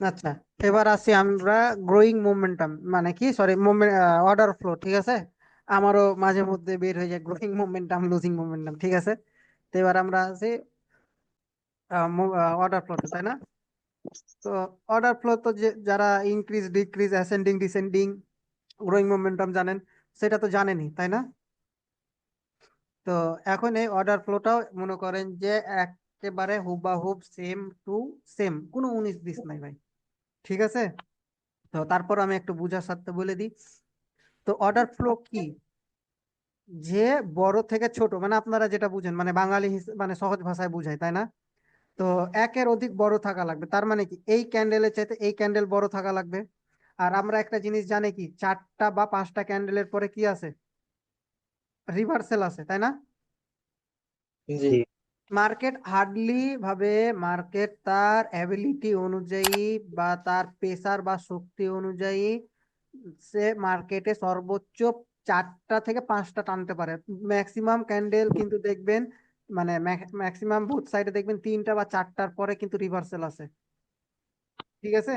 আচ্ছা এবার আসি আমরা গ্রোয়িং মোমেন্টাম মানে কি? সরি অর্ডার ফ্লো ঠিক আছে? আমারও মাঝে মধ্যে বের হয়ে যায় গ্রোয়িং মোমেন্টাম লুজিং মোমেন্টাম ঠিক আছে? তো এবার আমরা আছি অর্ডার ফ্লোতে তাই না? তো অর্ডার ফ্লো তো যে, যারা increase decrease ascending descending growing momentum জানেন, সেটা তো জানেনই, তাই না? তো এখন এই অর্ডার ফ্লোটাও মনে করেন যে একেবারে হুবাহুব সেম টু সেম কোনো উনিশ বিশ নাই ভাই। ঠিক আছে? তো তারপর আমি একটু বুঝার সাথে বলে দিই। তো অর্ডার ফ্লো কি? যে বড় থেকে ছোট মানে আপনারা যেটা বুঝেন মানে বাঙালি মানে সহজ ভাষায় বুঝায় তাই না? তো একের অধিক বড় থাকা লাগবে। তার মানে কি? এই ক্যান্ডেলের চাইতে এই ক্যান্ডেল বড় থাকা লাগবে। আর আমরা একটা জিনিস জানি কি? চারটা বা পাঁচটা ক্যান্ডেলের পরে কি আছে? রিভার্সাল আছে, তাই না? জি। মার্কেট হার্ডলি ভাবে মার্কেট তার অ্যাবিলিটি অনুযায়ী বা তার পেশার বা শক্তি অনুযায়ী সে মার্কেটে সর্বোচ্চ চারটা থেকে পাঁচটা টানতে পারে। ম্যাক্সিমাম ক্যান্ডেল কিন্তু দেখবেন মানে ম্যাক্সিমাম বুথ সাইডে দেখবেন তিনটা বা চারটার পরে কিন্তু রিভার্সেল আছে ঠিক আছে?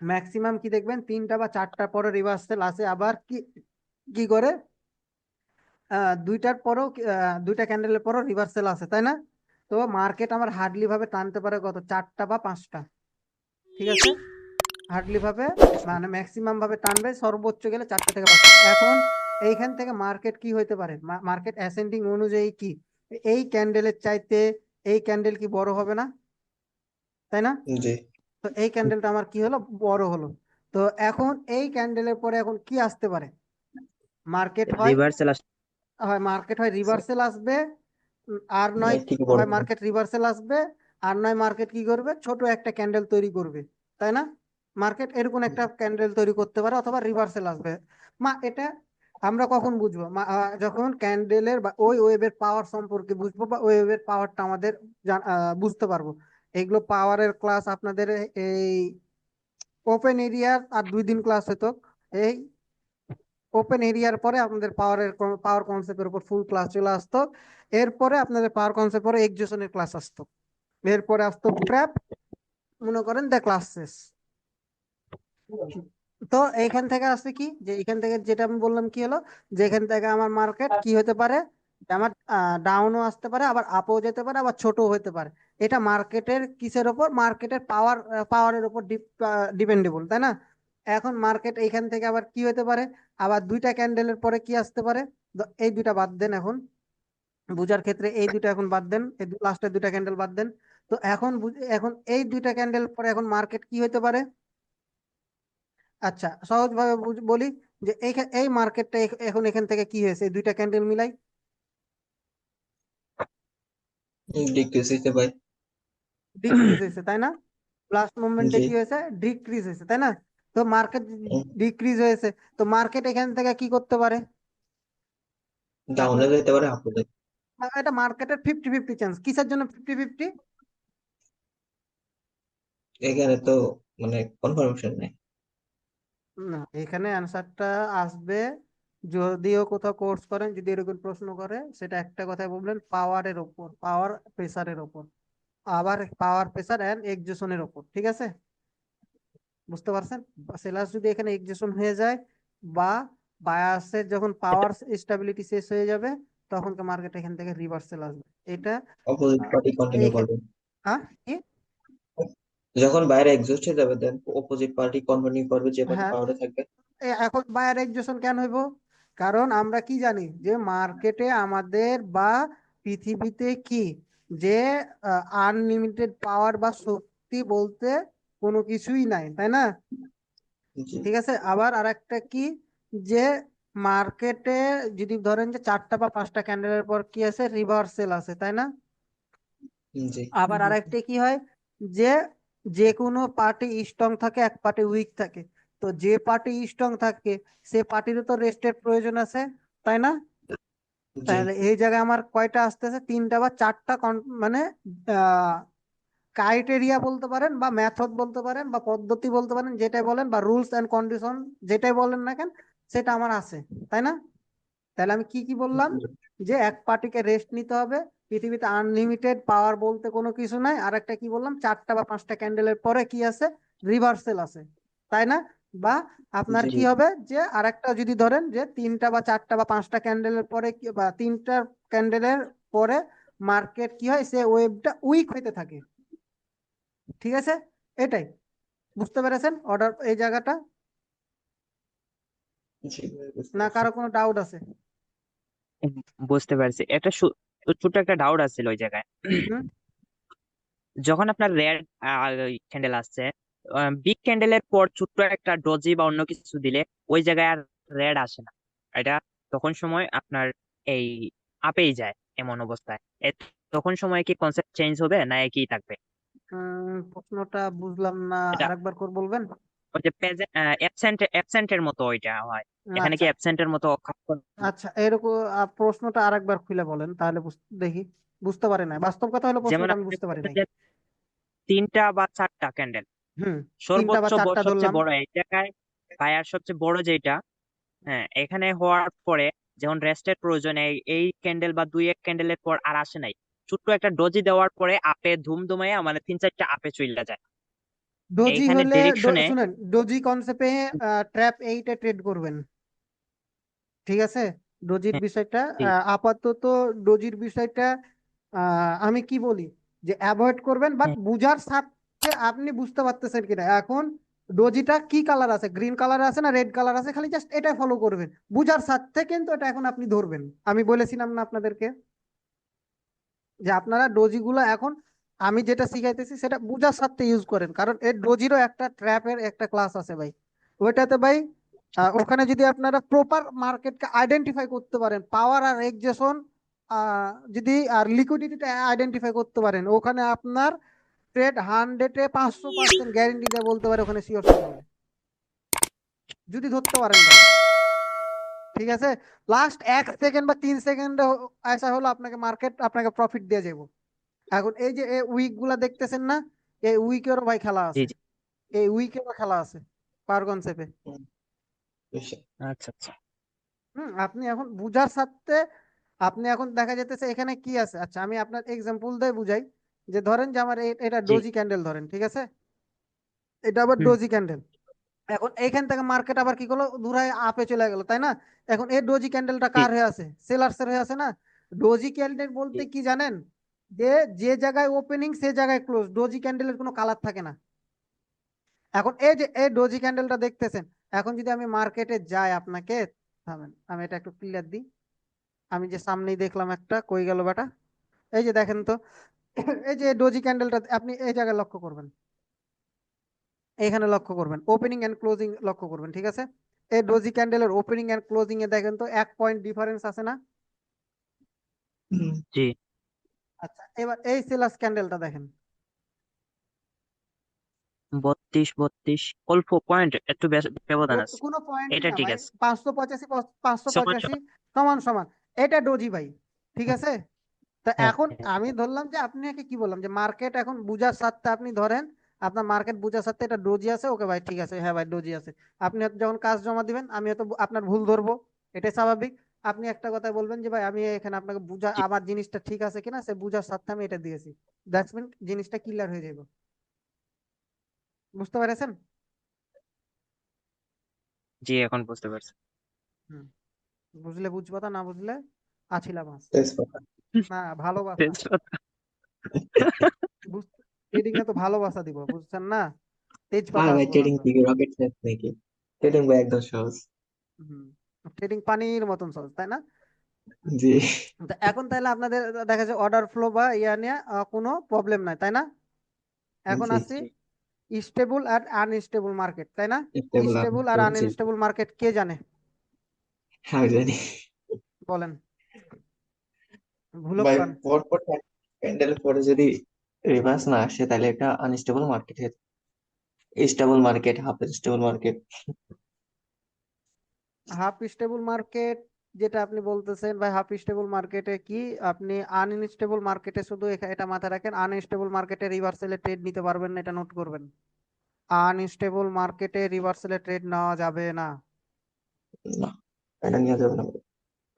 ম্যাক্সিমাম কি দেখবেন, তিনটা বা চারটার পরে রিভার্সেল আছে আবার কি কি করে? দুইটার পরেও দুইটা ক্যান্ডেলের পরও রিভার্সাল আছে তাই না? তো মার্কেট আমার হার্ডলি ভাবে টানতে পারে কত চারটা বা পাঁচটা। ঠিক আছে? হার্ডলি ভাবে মানে ম্যাক্সিমাম ভাবে টানবে সর্বোচ্চ গেলে চারটা থেকে পাঁচটা। এখন এইখান থেকে মার্কেট কি হইতে পারে? মার্কেট অ্যাসেন্ডিং অনুযায়ী কি? এই ক্যান্ডেলের চাইতে এই ক্যান্ডেল কি বড় হবে না? তাই না? তো এই ক্যান্ডেলটা আমার কি হলো? বড় হলো। তো এখন এই ক্যান্ডেলের পরে এখন কি আসতে পারে? মার্কেট হয় রিভার্সাল হয় মার্কেট হয় রিভার্সেল আসবে আর নয় হয় মার্কেট রিভার্সেল আসবে আর নয় মার্কেট কি করবে? ছোট একটা ক্যান্ডেল তৈরি করবে তাই না? মার্কেট এরকম একটা ক্যান্ডেল তৈরি করতে পারে অথবা রিভার্সেল আসবে। মা এটা আমরা কখন বুঝব? মা- যখন ক্যান্ডেলের বা ওই ওয়েভের পাওয়ার সম্পর্কে বুঝব বা ওই ওয়েভের পাওয়ারটা আমাদের বুঝতে পারব। এগুলো পাওয়ারের ক্লাস আপনাদের এই ওপেন এরিয়ার আর দুই দিন ক্লাস হতো এই ওপেন এরিয়ার পরে আপনাদের পাওয়ারের পাওয়ার কনসেপ্টের উপর ফুল ক্লাস চলে আসতো। এরপরে আপনাদের পাওয়ার কনসেপ্ট পরে এক্সজেশনের ক্লাস আসতো। এরপরে আসতো ট্র্যাপ মনে করেন দ্য ক্লাস শেষ। তো এইখান থেকে আসছে কি? যে এখান থেকে যেটা আমি বললাম কি হলো? যে এখান থেকে আমার মার্কেট কি হতে পারে? আমার ডাউনও আসতে পারে, আবার আপও যেতে পারে, আবার ছোটও হতে পারে। এটা মার্কেটের কিসের ওপর মার্কেটের পাওয়ার পাওয়ারের উপর ডিপেন্ডেবল তাই না? এখন মার্কেট এইখান থেকে আবার কি হতে পারে? আবার দুইটা ক্যান্ডেলের পরে কি আসতে পারে? এই দুইটা বাদ দেন এখন। বুঝার ক্ষেত্রে এই দুইটা এখন বাদ দেন এই লাস্টের দুইটা ক্যান্ডেল বাদ দেন। তো এখন এখন এই দুইটা ক্যান্ডেল পরে এখন মার্কেট কি হতে পারে? আচ্ছা সহজ ভাবে বলি যে এই এই মার্কেটটা এখন এখান থেকে কি হয়েছে? এই দুইটা ক্যান্ডেল মিলাই। ডিক্রিজ হইতে পারে ডিক্রিজ হয়েছে তাই না? লাস্ট মোমেন্টে কি হয়েছে? ডিক্রিজ হয়েছে তাই না? তো মার্কেট ডিক্রিজ হয়েছে তো মার্কেট এখান থেকে কি করতে পারে? ডাউনে যেতে পারে এটা মার্কেটের ফিফটি ফিফটি চান্স কিসের জন্য ফিফটি ফিফটি এখানে তো মানে কনফার্মেশন নেই। না এখানে অ্যান্সারটা আসবে যদিও কোথাও কোর্স করেন যদি এরকম প্রশ্ন করে সেটা একটা কথাই বলবেন পাওয়ারের ওপর পাওয়ার প্রেসারের ওপর। আবার পাওয়ার প্রেসার এন্ড এক্সজেশনের ওপর ঠিক আছে? বুঝতে পারছেন? সেলাস যদি এখানে এক্সজেশন হয়ে যায় বা বায়াসের যখন পাওয়ার স্টেবিলিটি শেষ হয়ে যাবে তখন মার্কেট এখান থেকে রিভার্সাল আসবে। এটা অপোজিট পার্টি কন্টিনিউ করবে। হ্যাঁ কি? যখন বাইরে এক্সস্ট হয়ে যাবে দেন অপোজিট পার্টি কন্টিনিউ করবে যে পার্টি হ্যাঁ। পাওয়ারে থাকবে। এখন বায়ার এক্সজেশন কেন হইব? কারণ আমরা কি জানি যে মার্কেটে আমাদের বা পৃথিবীতে কি? যে আনলিমিটেড পাওয়ার বা শক্তি বলতে কোনো কিছুই নাই তাই না? ঠিক আছে আবার আরেকটা কি? যে মার্কেটে যদি ধরেন যে চারটা বা পাঁচটা ক্যান্ডেলের পর কি আছে? রিভার্সেল আছে তাই না? আবার আরেকটা কি হয়? যে যে কোনো পার্টি স্ট্রং থাকে এক পার্টি উইক থাকে। তো যে পার্টি স্ট্রং থাকে সে পার্টিরও তো রেস্টের প্রয়োজন আছে তাই না? তাহলে এই জায়গায় আমার কয়টা আসতেছে? তিনটা বা চারটা মানে ক্রাইটেরিয়া বলতে পারেন বা মেথড বলতে পারেন বা পদ্ধতি বলতে পারেন যেটাই বলেন বা রুলস এন্ড কন্ডিশন যেটাই বলেন না কেন সেটা আমার আছে তাই না? তাহলে আমি কি কি বললাম? যে এক পার্টিকে রেস্ট নিতে হবে পৃথিবীতে আনলিমিটেড পাওয়ার বলতে কোনো কিছু নাই। আর একটা কি বললাম? চারটা বা পাঁচটা ক্যান্ডেলের পরে কি আছে? রিভার্সেল আছে তাই না? বা আপনার কি হবে? যে আরেকটা যদি ধরেন যে তিনটা বা চারটা বা পাঁচটা ক্যান্ডেলের পরে কি বা তিনটা ক্যান্ডেলের পরে মার্কেট কি হয়? সে ওয়েবটা উইক হইতে থাকে। ঠিক আছে? এটাই। বুঝতে পেরেছেন? অর্ডার এই জায়গাটা? না কারও কোনো ডাউট আছে? বুঝতে পারছি। একটা ছোট্ট একটা ডাউট আছিল ওই জায়গায়। যখন আপনার রেড ক্যান্ডেল আসছে বিগ ক্যান্ডেলের পর ছোট্ট একটা ডজি বা অন্য কিছু দিলে ওই জায়গায় আর রেড আসে না। এটা তখন সময় আপনার এই আপেই যায় এমন অবস্থায়। তখন সময় কি কনসেপ্ট চেঞ্জ হবে? না একই থাকবে? প্রশ্নটা বুঝলাম না। আরেকবার করে বলবেন? ওই যে অ্যাবসেন্ট অ্যাবসেন্টের মতো ওইটা হয়। এখানে কি আচ্ছা। অ্যাবসেন্টের মতো কাজ করে? আচ্ছা এরকম প্রশ্নটা আরেকবার খুলে বলেন তাহলে দেখি। বুঝতে পারি না বাস্তব কথা হলো প্রশ্নটা আমি বুঝতে পারি যে তিনটা বা চারটা ক্যান্ডেল হুম তিনটা বা সর্বোচ্চ চারটা সবচেয়ে ধরলাম। বড় এই জায়গায় বায়ার সবচেয়ে বড় যেটা হ্যাঁ এখানে হওয়ার পরে যখন রেস্টের প্রয়োজন এই এই ক্যান্ডেল বা দুই এক ক্যান্ডেলের পর আর আসে নাই। ছোট্ট একটা ডজি দেওয়ার পরে আপে ধুম ধুমাইয়া মানে তিন চারটা আপে চইলা যায়। ডোজি এইখানে হলে ডিরেকশনে শুনেন ডোজি কনসেপ্টে ট্র্যাপ এইটে ট্রেড করবেন। ঠিক আছে? ডোজির বিষয়টা আপাতত ডোজির বিষয়টা আমি কি বলি? যে অ্যাভয়েড করবেন বাট বুঝার সাথে আপনি বুঝতে পারতেছেন কিনা? এখন ডোজিটা কি কালার আছে? গ্রিন কালার আছে না রেড কালার আছে? খালি জাস্ট এটা ফলো করবেন। বুঝার সাথে কিন্তু এটা এখন আপনি ধরবেন। আমি বলেছিলাম না আপনাদেরকে। যে আপনারা ডোজিগুলো এখন আমি যেটা শিখাইতেছি সেটা বুঝার সাথে ইউজ করেন। কারণ এর ডোজিরও একটা ট্র্যাপের একটা ক্লাস আছে ভাই। ওইটাতে ভাই ওখানে যদি আপনারা প্রপার মার্কেটকে আইডেন্টিফাই করতে পারেন পাওয়ার আর এক্সেশন যদি, আর লিকুইডিটিটা আইডেন্টিফাই করতে পারেন, ওখানে আপনার ট্রেড হান্ড্রেডে পাঁচশো পার্সেন্ট গ্যারেন্টি দিয়ে বলতে পারে, ওখানে শিওর যদি ধরতে পারেন ভাই। ঠিক আছে? লাস্ট এক সেকেন্ড বা তিন সেকেন্ডে আসা হলো আপনাকে মার্কেট আপনাকে প্রফিট দিয়ে যাব এখন এই যে এই উইকগুলা দেখতেছেন না এই উইকেরও ভাই খেলা আছে। এই উইকেরও খেলা আছে পার কনসেপ্টে আচ্ছা আচ্ছা। হুম আপনি এখন বুঝার সাথে আপনি এখন দেখা যেতেছে এখানে কি আছে? আচ্ছা আমি আপনার এক্সাম্পল দিয়ে বুঝাই। যে ধরেন যে আমার এটা ডোজি ক্যান্ডেল ধরেন ঠিক আছে? এটা আবার ডোজি ক্যান্ডেল এখন এইখান থেকে মার্কেট আবার কি করল? দূরায় আপে চলে গেল তাই না? এখন এই ডোজি ক্যান্ডেলটা কার হয়ে আছে? সেলার্স এর হয়ে আছে না? ডোজি ক্যান্ডেল বলতে কি জানেন? যে যে জায়গায় ওপেনিং সে জায়গায় ক্লোজ ডোজি ক্যান্ডেলের কোনো কালার থাকে না। এখন এই যে এই ডোজি ক্যান্ডেলটা দেখতেছেন এখন যদি আমি মার্কেটে যাই আপনাকে থামেন আমি এটা একটু ক্লিয়ার দিই। আমি যে সামনেই দেখলাম একটা কই গেল বেটা? এই যে দেখেন তো এই যে ডোজি ক্যান্ডেলটা আপনি এই জায়গায় লক্ষ্য করবেন। এখানে লক্ষ্য করবেন। ওপেনিং এন্ড ক্লোজিং লক্ষ্য করবেন ঠিক আছে? এই ডোজি ক্যান্ডেলের ওপেনিং এন্ড ক্লোজিং এ দেখেন তো এক পয়েন্ট ডিফারেন্স আছে না? জি। আচ্ছা এবার এই সেলার্স ক্যান্ডেলটা দেখেন। বত্রিশ বত্রিশ অল্প পয়েন্ট একটু ব্যবধান আছে। কোনো পয়েন্ট এটা ঠিক আছে। পাঁচশো পঁচাশি পাঁচশো সমান পঁচাশি সমান। সমান এটা ডোজি ভাই ঠিক আছে? তা হ্যাঁ এখন হ্যাঁ। আমি ধরলাম যে আপনাকে কি বললাম? যে মার্কেট এখন বুঝার সাথে আপনি ধরেন আপনার মার্কেট বুঝার সাথে এটা ডোজি আছে ওকে ভাই ঠিক আছে হ্যাঁ ভাই ডোজি আছে। আপনি হয়তো যখন কাজ জমা দিবেন আমি হয়তো আপনার ভুল ধরবো এটাই স্বাভাবিক। আপনি একটা কথা বলবেন যে ভাই আমি এখানে আপনাকে বুঝা আমার জিনিসটা ঠিক আছে কিনা সে বুঝার সাথে আমি এটা দিয়েছি। দ্যাটস মিন জিনিসটা ক্লিয়ার হয়ে যাবে বুঝতে পেরেছেন? জি এখন বুঝতে পারছি। হুম বুঝলে বুঝবাতা না বুঝলে আছিলাম। না ভালোবাসা। ট্রেডিং এ তো ভালোবাসা দিব বুঝছেন না? তেজপাতা ভাই আসব না ট্রেডিং কি রকেট সায়েন্স নাকি? ট্রেডিং ভাই একদম সহজ। ট্রেডিং পানির মতন সহজ তাই না? জি। এখন তাহলে আপনাদের দেখা যায় অর্ডার ফ্লো বা ইয়া নিয়ে কোনো প্রবলেম নাই তাই না? এখন আসি স্টেবল আর আনস্টেবল মার্কেট তাই না? স্টেবল স্টেবল আর আনস্টেবল মার্কেট কে জানে? আমি জানি। বলেন। ভুলক ভাই খান পরপর ক্যান্ডেল পরে যদি রিভার্স না আসে তাহলে এটা unstable market stable market half stable market half stable market যেটা আপনি বলতেছেন ভাই হাফ স্টেবল মার্কেটে কি আপনি আনস্টেবল মার্কেটে শুধু এটা মাথায় রাখেন আনস্টেবল মার্কেটে রিভার্সালে ট্রেড নিতে পারবেন না এটা নোট করবেন। আনস্টেবল মার্কেটে রিভার্সালে ট্রেড নেওয়া যাবে না। না এটা নিয়ে যাবে না।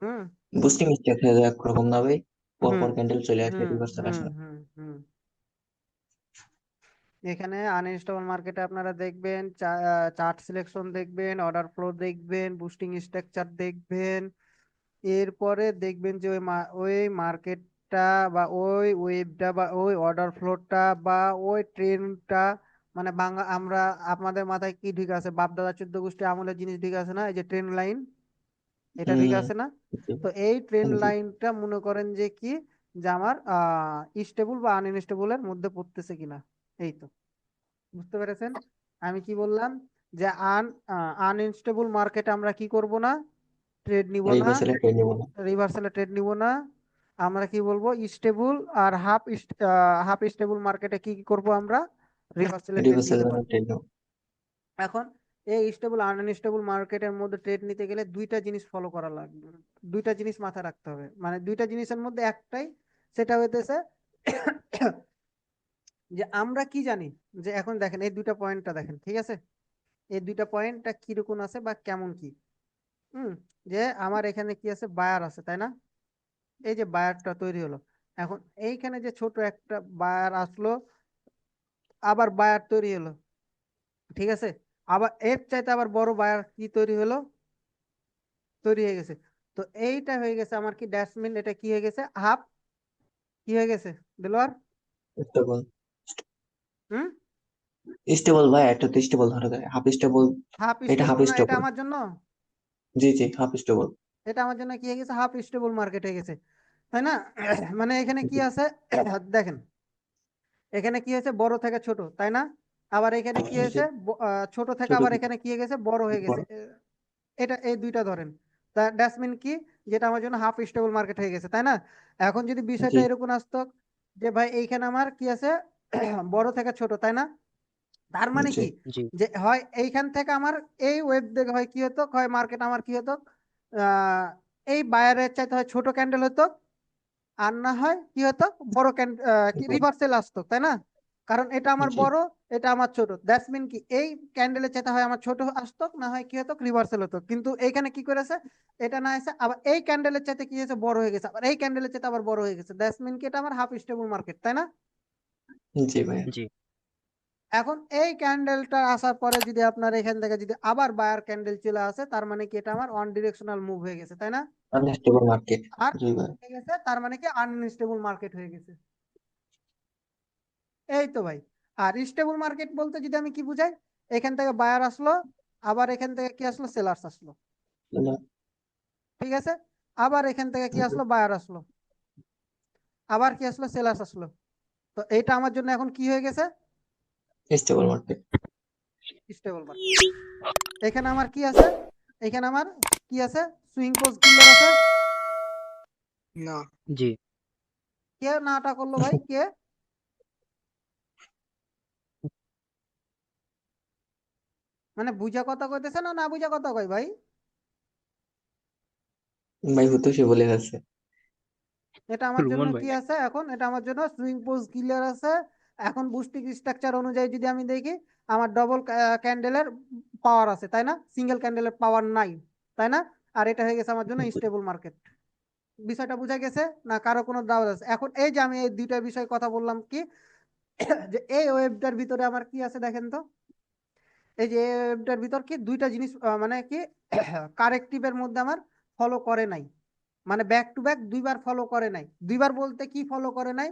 হুম। বুস্টিং স্টেপ হয়ে যায় একরকম না ভাই পরপর হুম। ক্যান্ডেল চলে আসে হুম রিভার্সাল আসে হুম হুম। এখানে আনস্টেবল মার্কেটে আপনারা দেখবেন চার্ট সিলেকশন দেখবেন অর্ডার ফ্লো দেখবেন বুস্টিং স্ট্রাকচার দেখবেন। এরপরে দেখবেন যে ওই ওই মার্কেটটা বা ওই ওয়েবটা বা ওই অর্ডার ফ্লোটা বা ওই ট্রেনটা মানে বাংলা আমরা আপনাদের মাথায় কি ঠিক আছে? বাপদাদা চোদ্দ গোষ্ঠী আমলের জিনিস ঠিক আছে না? এই যে ট্রেন লাইন এটা ঠিক আছে না? তো এই ট্রেন লাইনটা মনে করেন যে কি? যে আমার আহ স্টেবল বা আনস্টেবলের মধ্যে পড়তেছে কিনা? এই তো বুঝতে পেরেছেন? আমি কি বললাম যে আন আনস্টেবল মার্কেটে আমরা কি করব না? ট্রেড নিব না। রিভার্সালে ট্রেড নিব না। আমরা কি বলব? স্টেবল আর হাফ হাফ স্টেবল মার্কেটে কি কি করব আমরা? রিভার্সালে ট্রেড এখন এই স্টেবল আনস্টেবল মার্কেটের মধ্যে ট্রেড নিতে গেলে দুইটা জিনিস ফলো করা লাগবে। দুইটা জিনিস মাথায় রাখতে হবে। মানে দুইটা জিনিসের মধ্যে একটাই সেটা হইতেছে যে আমরা কি জানি? যে এখন দেখেন, এই দুইটা পয়েন্টটা দেখেন, ঠিক আছে? এই দুইটা পয়েন্টটা কীরকম আছে বা কেমন কি? হুম, যে আমার এখানে কি আছে? বায়ার আছে, তাই না? এই যে বায়ারটা তৈরি হলো। এখন এইখানে যে ছোট একটা বায়ার আসলো, আবার বায়ার তৈরি হলো, ঠিক আছে? আবার এর চাইতে আবার বড় বায়ার কি তৈরি হলো? তৈরি হয়ে গেছে। তো এইটা হয়ে গেছে আমার কি ড্যাশমিন এটা কি হয়ে গেছে? হাফ কি হয়ে গেছে? স্টেবল হুম? স্টেবল ভাই একটা তো স্টেবল ধরা যায় হাফ স্টেবল হাফ এটা স্টেবল না এটা। আমার জন্য? জি জি হাফ স্টেবল এটা আমার জন্য কি হয়ে গেছে? হাফ স্টেবল মার্কেট হয়ে গেছে। তাই না? মানে এখানে কি আছে? দেখেন এখানে কি হয়েছে? বড় থেকে ছোট তাই না? আবার এখানে কি হয়েছে? ছোট থেকে আবার এখানে কি হয়ে গেছে? বড় হয়ে গেছে। এটা এই দুইটা ধরেন। তা কি? যেটা আমার জন্য হাফ স্টেবল মার্কেট হয়ে গেছে তাই না? এখন যদি বিষয়টা এরকম আসতো যে ভাই এইখানে আমার কি আছে? বড় থেকে ছোট তাই না? তার মানে কি? যে হয় এইখান থেকে আমার এই ওয়েব দেখে হয় কি হতো? হয় মার্কেট আমার কি হতো? এই বায়ারের চাইতে হয় ছোট ক্যান্ডেল হতো আর না হয় কি হতো? বড় ক্যান্ডেল রিভার্সেল আসতো তাই না? কারণ এটা আমার বড় এটা আমার ছোট। দ্যাটস মিন কি? এই ক্যান্ডেলের চাইতে হয় আমার ছোট আসতো না হয় কি হতো? রিভার্সেল হতো। কিন্তু এইখানে কি করেছে? এটা না এসে আবার এই ক্যান্ডেলের চাইতে কি হয়েছে? বড় হয়ে গেছে। আবার এই ক্যান্ডেলের চাইতে আবার বড় হয়ে গেছে। দ্যাটস মিন কি? এটা আমার হাফ স্টেবল মার্কেট তাই না? জি ভাই জি। এখন এই ক্যান্ডেলটা আসার পরে যদি আপনার এখান থেকে যদি আবার বায়ার ক্যান্ডেল চলে আসে তার মানে কি এটা আমার ওয়ান ডিরেকশনাল মুভ হয়ে গেছে তাই না? আনস্টেবল মার্কেট আর জি ভাই হয়ে গেছে তার মানে কি আনস্টেবল মার্কেট হয়ে গেছে। এই তো ভাই। আর স্টেবল মার্কেট বলতে যদি আমি কি বুঝাই এখান থেকে বায়ার আসলো আবার এখান থেকে কি আসলো? সেলার্স আসলো। ঠিক আছে? আবার এখান থেকে কি আসলো? বায়ার আসলো। আবার কি আসলো? সেলার্স আসলো। তো এইটা আমার জন্য এখন কি হয়ে গেছে? স্টেবল মার্কেট স্টেবল মার্কেট এখানে আমার কি আছে? এখানে আমার কি আছে? সুইং পোস্ট কিলার আছে? না। জি। কে নাটা করল ভাই? কে? মানে বুঝা কথা কইতেছে না না বুঝা কথা কই ভাই? ভাই হতো সে বলে গেছে। এটা আমার জন্য কি আছে এখন? এটা আমার জন্য সুইং পোস্ট কিলার আছে। এখন বুস্টিং স্ট্রাকচার অনুযায়ী যদি আমি দেখি আমার ডবল ক্যান্ডেলের পাওয়ার আছে তাই না? সিঙ্গেল ক্যান্ডেলের পাওয়ার নাই তাই না? আর এটা হয়ে গেছে আমার জন্য স্টেবল মার্কেট বিষয়টা বোঝা গেছে না কারও কোনো ডাউট আছে? এখন এই যে আমি এই দুইটা বিষয় কথা বললাম কি যে এই ওয়েবটার ভিতরে আমার কি আছে দেখেন তো? এই যে এই ওয়েবটার ভিতর কি দুইটা জিনিস মানে কি কারেক্টিভের মধ্যে আমার ফলো করে নাই। মানে ব্যাক টু ব্যাক দুইবার ফলো করে নাই। দুইবার বলতে কি ফলো করে নাই?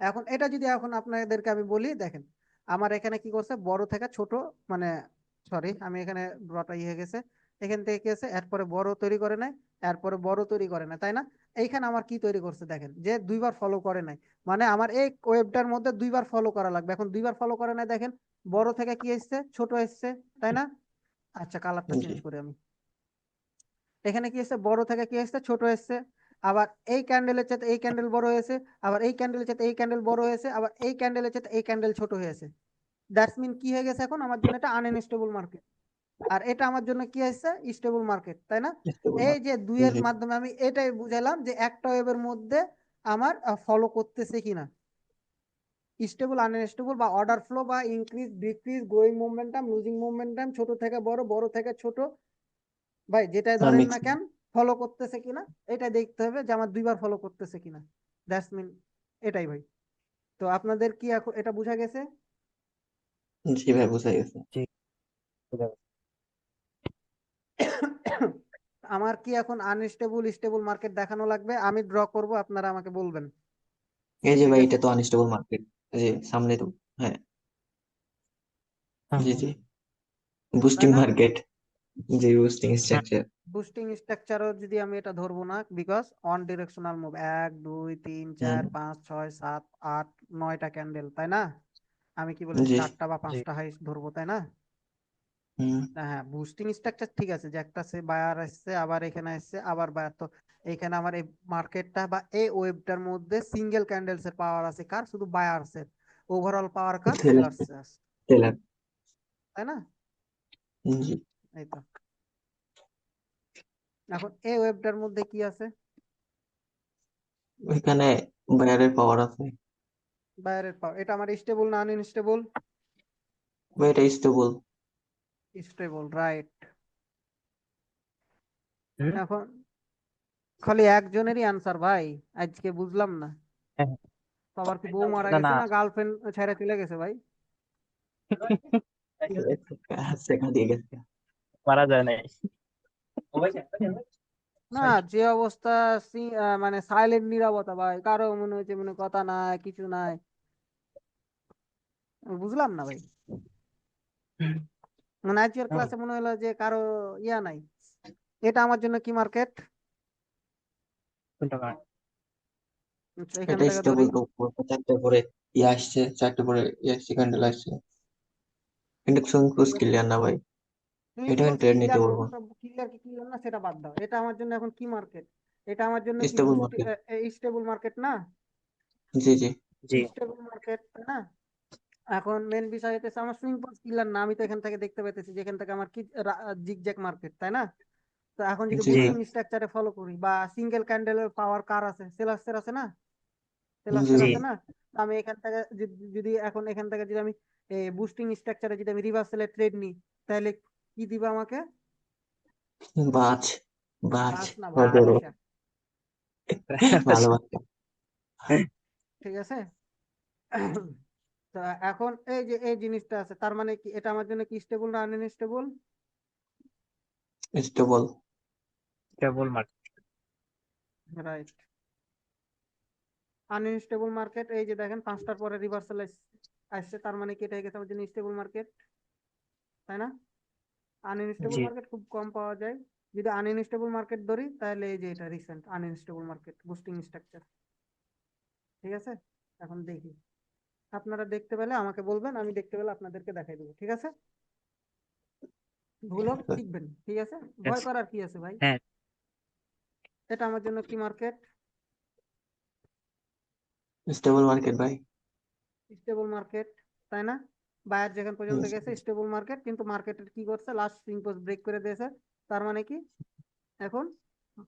এখন এটা যদি এখন আপনাদেরকে আমি বলি দেখেন আমার এখানে কি করছে? বড় থেকে ছোট মানে সরি আমি এখানে ড্রটা ইয়ে গেছে। এখান থেকে কি আছে এরপরে বড় তৈরি করে নাই এরপরে বড় তৈরি করে না তাই না? এইখানে আমার কি তৈরি করছে দেখেন যে দুইবার ফলো করে নাই। মানে আমার এই ওয়েবটার মধ্যে দুইবার ফলো করা লাগবে। এখন দুইবার ফলো করে নাই দেখেন বড় থেকে কি এসছে? ছোট এসছে তাই না? আচ্ছা কালারটা চেঞ্জ করি আমি। এখানে কি এসছে? বড় থেকে কি এসছে? ছোট এসছে। আবার এই ক্যান্ডেলের চাইতে এই ক্যান্ডেল বড় হয়েছে। আবার এই ক্যান্ডেলের চাইতে এই ক্যান্ডেল বড় হয়েছে। আবার এই ক্যান্ডেলের চাইতে এই ক্যান্ডেল ছোট হয়েছে। দ্যাটস মিন কি হয়ে গেছে এখন? আমার জন্য এটা আনস্টেবল মার্কেট আর এটা আমার জন্য কি হয়েছে স্টেবল মার্কেট তাই না? এই যে দুইয়ের। মাধ্যমে আমি এটাই বুঝাইলাম যে একটা ওয়েবের মধ্যে আমার ফলো করতেছে কিনা। স্টেবল আনস্টেবল বা অর্ডার ফ্লো বা increase decrease growing momentum losing momentum ছোট থেকে বড় বড় থেকে ছোট ভাই যেটাই ধরেন না কেন ফলো করতেছে কিনা এটা দেখতে হবে যে আমার দুইবার ফলো করতেছে কিনা। দ্যাটস মিন এটাই ভাই। তো আপনাদের কি এখন এটা বোঝা গেছে? জি ভাই বুঝা গেছে। আমার কি এখন আনস্টেবল স্টেবল মার্কেট দেখানো লাগবে? আমি ড্র করব আপনারা আমাকে বলবেন। এই যে ঠিক ভাই আছে এটা তো আনস্টেবল মার্কেট জি সামনে তো হ্যাঁ। জি জি। বুস্টিং না? মার্কেট জি বুস্টিং স্ট্রাকচার বুস্টিং স্ট্রাকচারও যদি আমি এটা ধরবো না বিকজ অন ডিরেকশনাল মুভ এক দুই তিন চার পাঁচ ছয় সাত আট নয়টা ক্যান্ডেল তাই না? আমি কি বলেছি জি। চারটা বা পাঁচটা হাইস্ট ধরবো তাই না? হুম। হ্যাঁ বুস্টিং স্ট্রাকচার ঠিক আছে যে একটা সে বায়ার আসছে আবার এখানে আসছে আবার বায়ার তো এখানে আমার এই মার্কেটটা বা এই ওয়েবটার মধ্যে সিঙ্গেল ক্যান্ডেলস এর পাওয়ার আছে কার? শুধু বায়ার্স এর। ওভারঅল পাওয়ার কার? সেলার্স এর তাই না? জি। এই তো। এখন এই ওয়েবটার মধ্যে কি আছে? এখানে বায়ারের পাওয়ার আছে। বায়ারের পাওয়ার এটা আমার স্টেবল না আনস্টেবল এটা স্টেবল স্টেবল রাইট এখন খালি একজনেরই আনসার ভাই আজকে বুঝলাম না। হ্যাঁ। সবার কি বউ মারা গেছে না। গার্লফ্রেন্ড ছেড়ে চলে গেছে ভাই? দিয়ে গেছে। মারা যায় নাই। না যে অবস্থা মানে সাইলেন্ট নীরবতা ভাই। কারও মনে হচ্ছে মনে কথা নাই কিছু নাই। বুঝলাম না ভাই। মানে আজকের ক্লাসে মনে হলো যে কারও ইয়া নাই। এটা আমার জন্য কি মার্কেট কোনটা এটা স্টেবল চারটে পরে ইয়ে আসছে চারটে পরে ইয়ে আসছে ক্যান্ডেল আসছে। ইন্ডাকশন ক্রুজ ক্লিয়ার না ভাই। এটা আমি trade নিতে বলব। ক্লিয়ার কি ক্লিয়ার না সেটা বাদ দাও। এটা আমার জন্য এখন কি মার্কেট এটা আমার জন্য কি Stable market. স্টেবল মার্কেট না? জি জি। জি। স্টেবল মার্কেট না? এখন মেন বিষয় হচ্ছে আমার সুইং পোস্ট ক্লিয়ার না আমি তো এখান থেকে দেখতে পাইতেছি যেখান থেকে আমার কি জিগজ্যাগ মার্কেট তাই না? তো এখন যদি জি। বুস্টিং স্ট্রাকচারে ফলো করি বা সিঙ্গেল ক্যান্ডেলের পাওয়ার কার আছে? সেলার্সের আছে না? সেলার্সের জি। আছে না? আমি এখান থেকে যদি- যদি এখন এখান থেকে যদি আমি বুস্টিং স্ট্রাকচারে যদি আমি রিভার্সালে ট্রেড নিই তাহলে কি দিবা আমাকে? বাজ বাজ পাঁচ না হাজারো বারোটা। ভালো বাচ্চা ঠিক আছে? তো এখন এই যে এই জিনিসটা আছে তার মানে কি এটা আমার জন্য কি স্টেবল না আনস্টেবল স্টেবল কেবল মার্কেট রাইট আনস্টেবল মার্কেট এই যে দেখেন পাঁচটার পরে রিভার্সাল আসছে তার মানে কি এটা হয়ে গেছে আমার জন্য স্টেবল মার্কেট তাই না? আনস্টেবল জি। মার্কেট খুব কম পাওয়া যায়। যদি আনস্টেবল মার্কেট ধরি তাহলে এই যে এটা recent unstable market boosting structure ঠিক আছে? এখন দেখি। আপনারা দেখতে পেলে আমাকে বলবেন আমি দেখতে পেলে আপনাদেরকে দেখাই দেবো। ঠিক আছে? ভুল হোক শিখবেন ঠিক আছে? ভয় আছে। করার কি আছে ভাই? হ্যাঁ। এটা আমার জন্য কি মার্কেট স্টেবল মার্কেট ভাই। স্টেবল মার্কেট তাই না? বায়ার যেখান পর্যন্ত গেছে স্টেবল মার্কেট কিন্তু মার্কেটের কি করছে? লাস্ট সুইং পোস্ট ব্রেক করে দিয়েছে। তার মানে কি? এখন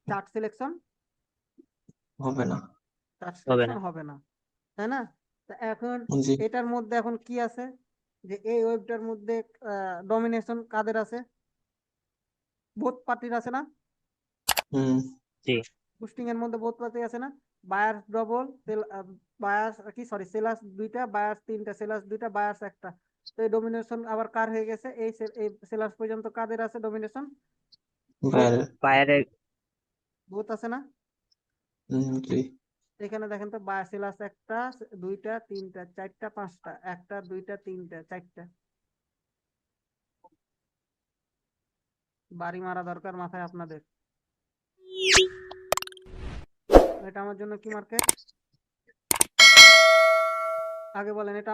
চার্ট সিলেকশন হবে না। চার্ট হবে সিলেকশন হবে না। তাই না? তা এখন এটার মধ্যে এখন কি আছে? যে এই ওয়েবটার মধ্যে ডমিনেশন কাদের আছে? বোথ পার্টির আছে না? হুম। বুস্টিং এর মধ্যে বোথ পার্টি আছে না? বায়ার্স ডবল বায়ার্স কি সরি সেলার্স দুইটা বায়ার্স তিনটা সেলার্স দুইটা বায়ার্স একটা। তো এই ডমিনেশন আবার কার হয়ে গেছে? এই এই সেলার্স পর্যন্ত কাদের আছে ডমিনেশন বাইরে বাইরে আছে না? জি। এখানে দেখেন তো বায়ার সেলার্স একটা দুইটা তিনটা চারটা পাঁচটা একটা দুইটা তিনটা চারটা। বাড়ি মারা দরকার মাথায় আপনাদের। এটা আমার জন্য কি মার্কেট আগে বলেন এটা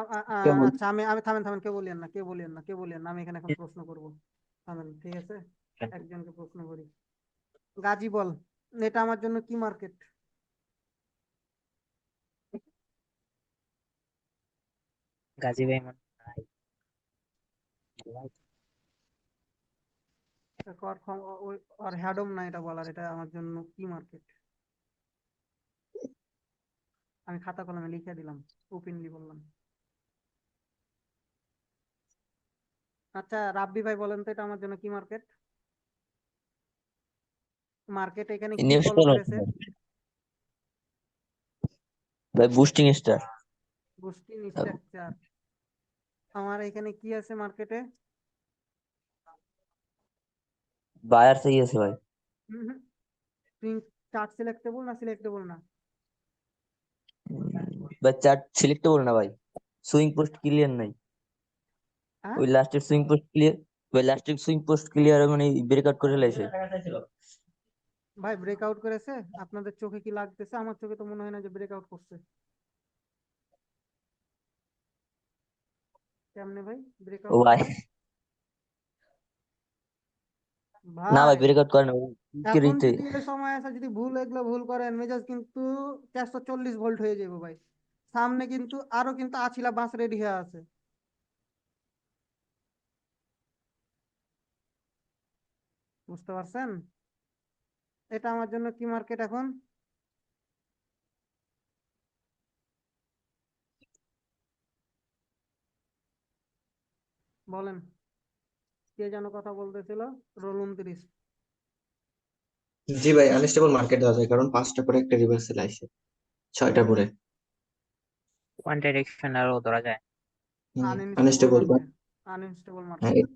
আচ্ছা আমি আমি থামেন থামেন কেউ বলিয়েন না কেউ বলিয়েন না কেউ বলিয়েন না আমি এখানে এখন প্রশ্ন করব। থামেন ঠিক আছে? একজনকে প্রশ্ন করি। গাজী বল এটা আমার জন্য কি মার্কেট? গাজী ভাই মনে কর ক্ষম- ও- হ্যাডম না এটা বলার এটা আমার জন্য কি মার্কেট? আমি খাতা কলমে লিখে দিলাম ওপেনলি বললাম। আচ্ছা রাব্বি ভাই বলেন তো এটা আমার জন্য কি মার্কেট মার্কেট এখানে কি নিউজ করেছে ভাই বুস্টিং স্টার বুস্টিং স্ট্রাকচার আমার এখানে কি আছে মার্কেটে বায়ার সেই আছে ভাই। হুম হুম। চার্ট সিলেক্টেবল না সিলেক্টেবল না? ভাই চার্ট সিলেক্টেবল না ভাই। সুইং পোস্ট ক্লিয়ার নাই। ওই লাস্টের সুইং পোস্ট ক্লিয়ার ওই লাস্টের সুইং পোস্ট ক্লিয়ার মানে ব্রেকআউট করে লাইছে ভাই ব্রেকআউট করেছে? আপনাদের চোখে কি লাগতেছে? আমার চোখে তো মনে হয় না যে ব্রেকআউট করছে। কেমনে ভাই? ও ব্রেকআউট ভাই না ভাই ভাই ব্রেকআউট করে না এখন যদি এই সময় আছে যদি ভুল এগুলো ভুল করেন মেজাজ কিন্তু চারশো চল্লিশ ভোল্ট হয়ে যাবে ভাই। সামনে কিন্তু আরও কিন্তু আছিলা বাস রেডি হয়ে আছে। বুঝতে পারছেন? এটা আমার জন্য কি মার্কেট এখন? বলেন। কে যেন কথা বলতেছিল? রোল উনত্রিশ জি ভাই আনস্টেবল মার্কেট দেওয়া যায় কারণ পাঁচটা করে একটা রিভার্সাল আসে ছয়টা করে। ওয়ান ডাইরেকশন আরও ধরা যায়। আনইনস্টেবল আনস্টেবল মার্কেট আনইনস্টেবল হ্যাঁ মার্কেট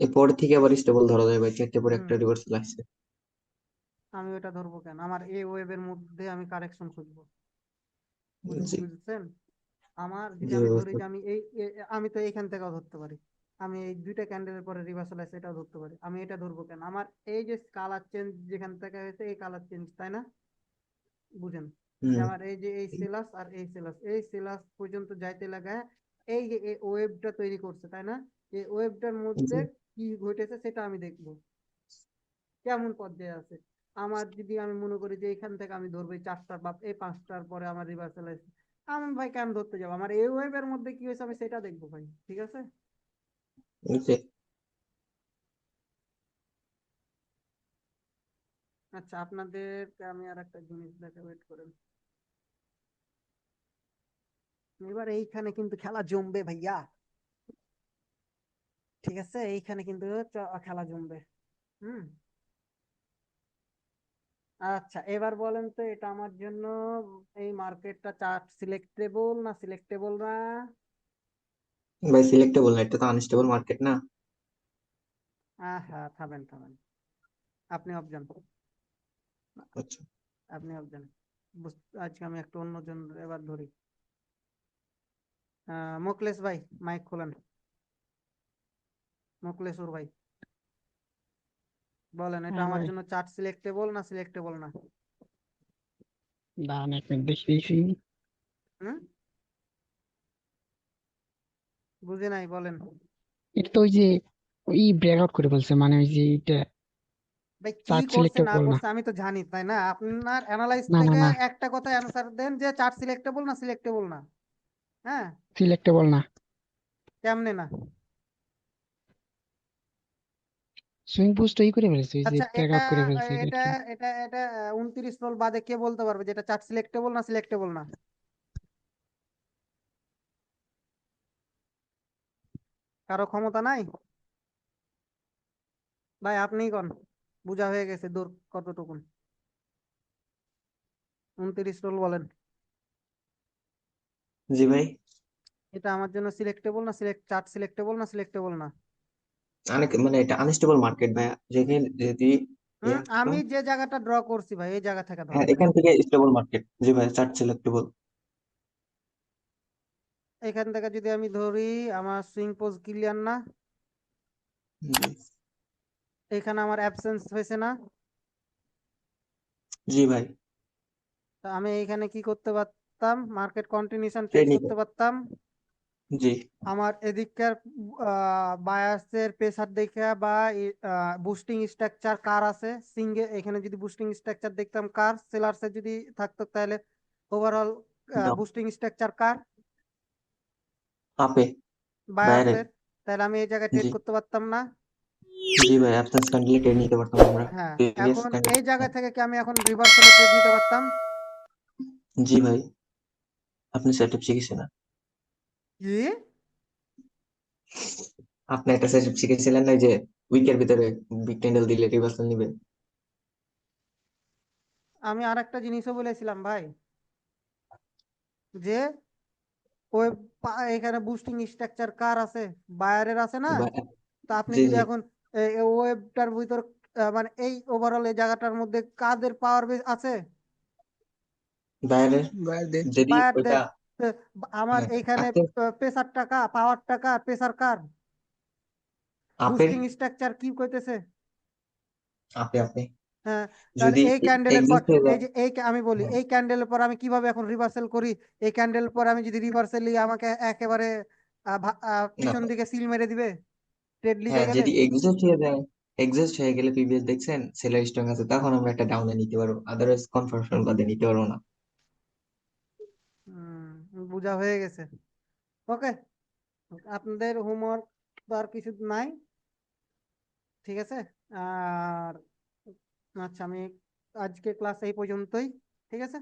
এরপর থেকে আবার স্টেবল ধরা যায় ভাই চারটে পরে একটা হুম। রিভার্সাল আসছে আমি ওটা ধরবো কেন? আমার এই ওয়েবের মধ্যে আমি কারেকশন খুঁজবো। বুঝছেন? আমার যদি জি আমি ধরি যে আমি এই আমি তো এইখান থেকেও ধরতে পারি। আমি এই দুইটা ক্যান্ডেলের পরে রিভার্সাল আছে এটাও ধরতে পারি। আমি এটা ধরবো কেন? আমার এই যে কালার চেঞ্জ যেখান থেকে হয়েছে এই কালার চেঞ্জ তাই না? বুঝেন? আমার এই যে এই সেলাস আর এই সেলাস এই সেলাস পর্যন্ত যাইতে লাগায় এই যে এই ওয়েবটা তৈরি করছে তাই না? এই ওয়েবটার মধ্যে কি ঘটেছে সেটা আমি দেখব। কেমন পর্যায়ে আছে? আমার যদি আমি মনে করি যে এখান থেকে আমি ধরবো এই চারটার বা এই পাঁচটার পরে আমার রিভার্সাল আছে আমি ভাই কেন ধরতে যাব? আমার এই ওয়েবের মধ্যে কি হয়েছে আমি সেটা দেখব ভাই ঠিক আছে? জি আচ্ছা আপনাদেরকে আমি আর একটা জিনিস দেখা ওয়েট করেন। এবার এইখানে কিন্তু খেলা জমবে ভাইয়া। ঠিক আছে? এইখানে কিন্তু খেলা জমবে। হুম? আচ্ছা এবার বলেন তো এটা আমার জন্য এই মার্কেটটা চার্ট সিলেক্টেবল না সিলেক্টেবল না? ভাই সিলেক্টেবল না এটা তো আনস্টেবল মার্কেট না। আহ হ্যাঁ থামেন থামেন। আপনি অফ যান আচ্ছা। আপনি অফ যান আজকে আমি একটা অন্যজন এবার ধরি। আহ মোকলেশ ভাই মাইক খোলেন। মোকলেশুর ভাই। বলেন এটা হ্যাঁ আমার জন্য চার্ট সিলেক্টেবল না সিলেক্টেবল না? দাঁড়ান এক মিনিট দেখি দেখি। হুম? বুঝি নাই বলেন। এটা তো ওই যে ওই ব্রেকআউট করে বলছে মানে ওই যে এটা ভাই কি চার্ট করছে না সিলেক্টেবল না। করছে আমি তো জানি তাই না? আপনার অ্যানালাইজ না না থেকে না। একটা কথা অ্যান্সার দেন যে চার্ট সিলেক্টেবল না সিলেক্টেবল না। হ্যাঁ? সিলেক্টেবল না। কেমনে না? সুইং পোস্ট ওই করে ফেলেছে ওই যে আচ্ছা এটা ব্রেকআউট করে ফেলছে এটা এটা এটা উনত্রিশ রোল বাদে কে বলতে পারবে যে এটা চার্ট সিলেক্টেবল না সিলেক্টেবল না? কারও ক্ষমতা নাই? ভাই আপনি কন? বুঝা হয়ে গেছে দূর কতটুকুন। উনত্রিশ রোল বলেন। জি ভাই। এটা আমার জন্য সিলেক্টেবল না? সিলেক্ট চার্ট সিলেক্টেবল না? সিলেক্টেবল না? অনেক মানে এটা আনস্টেবল মার্কেট ভাই যেখানে যদি আমি যে জায়গাটা ড্র করছি ভাই এই জায়গা থেকে হ্যাঁ এখান থেকে স্টেবল মার্কেট জি ভাই চার্ট সিলেক্টেবল এখান থেকে যদি আমি ধরি আমার সুইং পোজ ক্লিয়ার না। এখানে আমার অ্যাবসেন্স হয়েছে না। জি ভাই। তা আমি এখানে কি করতে পারতাম? মার্কেট কন্টিনিউশন নিতে। করতে পারতাম। জি। আমার এদিককার বায়াসের প্রেসার দেখে বা বুস্টিং স্ট্রাকচার কার আছে? সিঙ্গে এখানে যদি বুস্টিং স্ট্রাকচার দেখতাম কার? সেলার্সের যদি থাকতো তাহলে ওভারঅল বুস্টিং স্ট্রাকচার কার? আপে বাইরে। বায়াসের তাহলে আমি এই জায়গায় ট্রেড জি। করতে পারতাম না। জি ভাই অ্যাবসেন্স ক্যান্ডেলে ট্রেড নিতে পারতাম আমরা। হ্যাঁ Previous এখন candle- এই জায়গা থেকে কি আমি এখন রিভার্সালে ট্রেড নিতে পারতাম? জি ভাই আপনি সেটআপ শিখেছেন না? কি? আপনি একটা সেটআপ শিখেছিলেন না যে উইকের ভিতরে বিগ ক্যান্ডেল দিলে রিভার্সাল নিবে আমি আর একটা জিনিসও বলেছিলাম ভাই যে ওয়েব এখানে বুস্টিং স্ট্রাকচার কার আছে? বায়ারের আছে না? তা আপনি যদি এখন ওয়েবটার ভিতর মানে এই ওভারঅল এই জায়গাটার মধ্যে কাদের পাওয়ার বেস আছে? আমার হ্যাঁ, এইখানে আপনি- প্রেসার টাকা পাওয়ার টাকা প্রেসার কার? বুস্টিং স্ট্রাকচার কি কইতেছে? আপে আপে। হ্যাঁ তাহলে এই ক্যান্ডেলের পর এই যে এই আমি বলি। এই ক্যান্ডেলের পর আমি কীভাবে এখন রিভার্সাল করি? এই ক্যান্ডেলের পর আমি যদি রিভার্সালি আমাকে একেবারে পিছন দিকে সিল মেরে দিবে? ট্রেড হ্যাঁ গেলে? যদি এক্সিস্ট হয়ে যায় এক্সিস্ট হয়ে গেলে প্রিভিয়াস দেখছেন সেলার স্ট্রং আছে তখন আমরা একটা ডাউনে নিতে পারব আদারওয়াইজ কনফার্মেশন বাদে নিতে পারব না। বোঝা হয়ে গেছে। ওকে আপনাদের হোমওয়ার্ক তো আর কিছু নাই। ঠিক আছে আর আচ্ছা আমি আজকে ক্লাস এই পর্যন্তই ঠিক আছে?